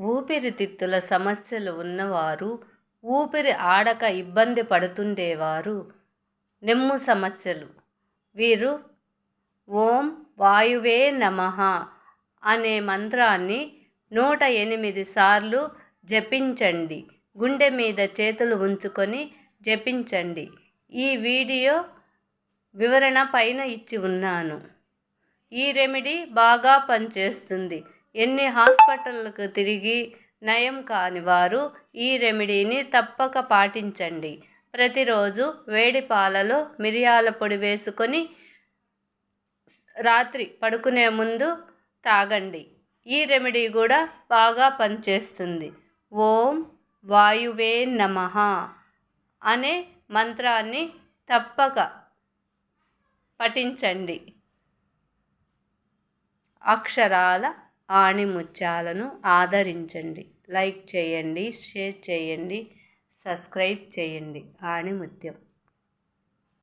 ఊపిరితిత్తుల సమస్యలు ఉన్నవారు ఊపిరి ఆడక ఇబ్బంది పడుతుండేవారు. నెమ్ము సమస్యలు. వీరు ఓం వాయువే నమః అనే మంత్రాన్ని నూట ఎనిమిది సార్లు జపించండి. గుండె మీద చేతులు ఉంచుకొని జపించండి. ఈ వీడియో వివరణ పైన ఇచ్చి ఉన్నాను. ఈ రెమెడీ బాగా పనిచేస్తుంది. ఎన్ని హాస్పిటళ్ళకు తిరిగి నయం కాని వారు ఈ రెమెడీని తప్పక పాటించండి. ప్రతిరోజు వేడి పాలలో మిరియాల పొడి వేసుకొని రాత్రి పడుకునే ముందు తాగండి. ఈ రెమెడీ కూడా బాగా పనిచేస్తుంది. ఓం వాయువే నమః అనే మంత్రాన్ని తప్పక పఠించండి. అక్షరాల ఆణిముత్యాలను ఆదరించండి. లైక్ చేయండి షేర్ చేయండి సబ్స్క్రైబ్ చేయండి. ఆణిముత్యం.